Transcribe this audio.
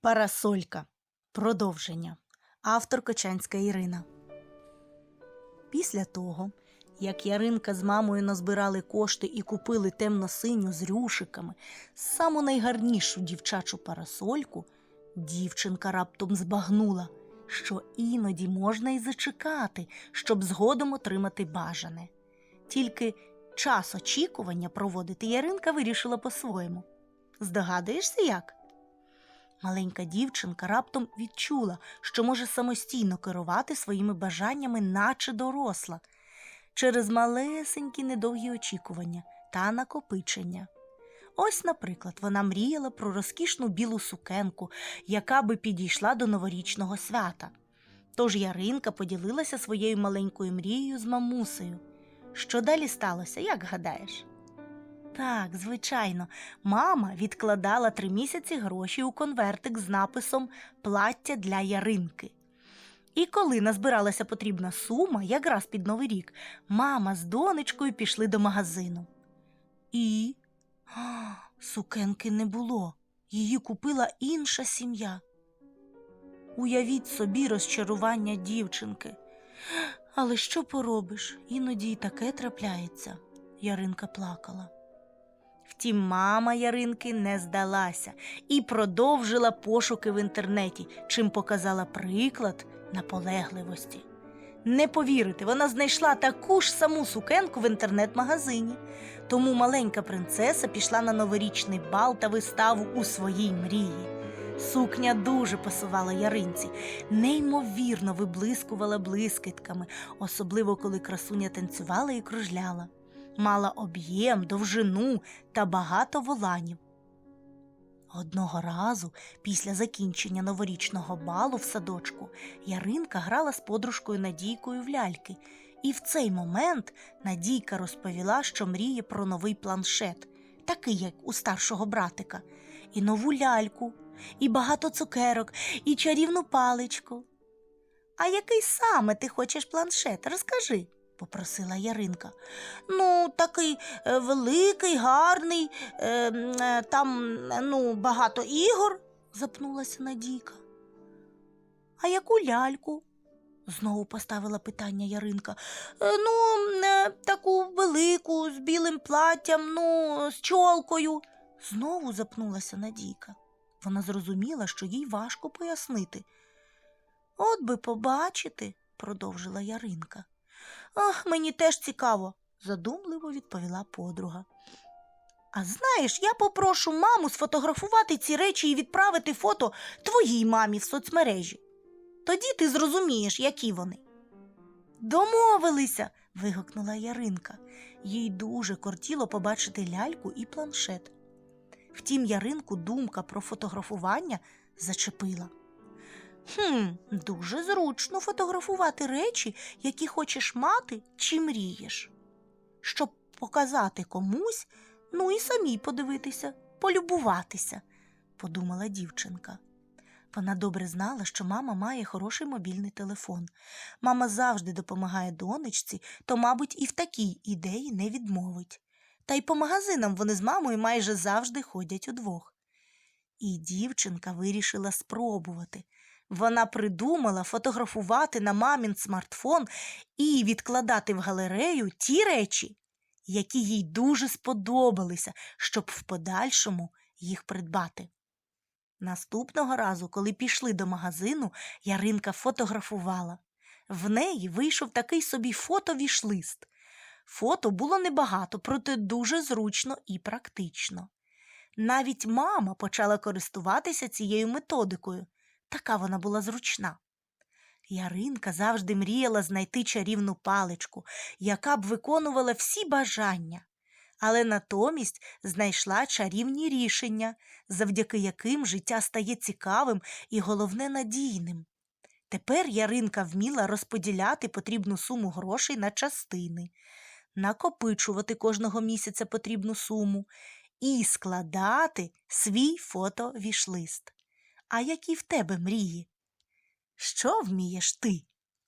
Парасолька. Продовження. Автор Кочанська Ірина. Після того, як Яринка з мамою назбирали кошти і купили темно-синю з рюшиками, саму найгарнішу дівчачу парасольку, дівчинка раптом збагнула, що іноді можна й зачекати, щоб згодом отримати бажане. Тільки час очікування проводити Яринка вирішила по-своєму. Здогадуєшся як? Маленька дівчинка раптом відчула, що може самостійно керувати своїми бажаннями, наче доросла, через малесенькі недовгі очікування та накопичення. Ось, наприклад, вона мріяла про розкішну білу сукенку, яка би підійшла до новорічного свята. Тож Яринка поділилася своєю маленькою мрією з мамусею. Що далі сталося, як гадаєш? Так, звичайно, мама відкладала три місяці гроші у конвертик з написом Плаття для Яринки. І коли назбиралася потрібна сума, якраз під Новий рік, мама з донечкою пішли до магазину. І А, сукенки не було. Її купила інша сім'я. Уявіть собі розчарування дівчинки. Але що поробиш? Іноді й таке трапляється. Яринка плакала. Втім, мама Яринки не здалася і продовжила пошуки в інтернеті, чим показала приклад наполегливості. Не повірите, вона знайшла таку ж саму сукенку в інтернет-магазині. Тому маленька принцеса пішла на новорічний бал та виставу у своїй мрії. Сукня дуже пасувала яринці, неймовірно виблискувала блискітками, особливо коли красуня танцювала і кружляла мала об'єм, довжину та багато воланів. Одного разу, після закінчення новорічного балу в садочку, Яринка грала з подружкою Надійкою в ляльки, і в цей момент Надійка розповіла, що мріє про новий планшет, такий, як у старшого братика, і нову ляльку, і багато цукерок, і чарівну паличку. А який саме ти хочеш планшет? Розкажи попросила Яринка. Ну, такий е, великий, гарний, е, е, там ну, багато ігор, запнулася Надійка. А яку ляльку? знову поставила питання Яринка. «Е, Ну, таку велику, з білим платтям, ну, з чолкою. Знову запнулася Надійка. Вона зрозуміла, що їй важко пояснити. От би побачити, продовжила Яринка. Ах, мені теж цікаво, задумливо відповіла подруга. А знаєш, я попрошу маму сфотографувати ці речі і відправити фото твоїй мамі в соцмережі. Тоді ти зрозумієш, які вони. Домовилися. вигукнула Яринка. Їй дуже кортіло побачити ляльку і планшет. Втім, Яринку думка про фотографування зачепила. Хм, дуже зручно фотографувати речі, які хочеш мати чи мрієш. Щоб показати комусь, ну і самій подивитися, полюбуватися, подумала дівчинка. Вона добре знала, що мама має хороший мобільний телефон. Мама завжди допомагає донечці, то, мабуть, і в такій ідеї не відмовить. Та й по магазинам вони з мамою майже завжди ходять удвох. І дівчинка вирішила спробувати. Вона придумала фотографувати на мамін смартфон і відкладати в галерею ті речі, які їй дуже сподобалися, щоб в подальшому їх придбати. Наступного разу, коли пішли до магазину, Яринка фотографувала. В неї вийшов такий собі фотовішлист. Фото було небагато, проте дуже зручно і практично. Навіть мама почала користуватися цією методикою. Така вона була зручна. Яринка завжди мріяла знайти чарівну паличку, яка б виконувала всі бажання, але натомість знайшла чарівні рішення, завдяки яким життя стає цікавим і, головне, надійним. Тепер Яринка вміла розподіляти потрібну суму грошей на частини, накопичувати кожного місяця потрібну суму і складати свій фотовішлист. А які в тебе мрії? Що вмієш ти?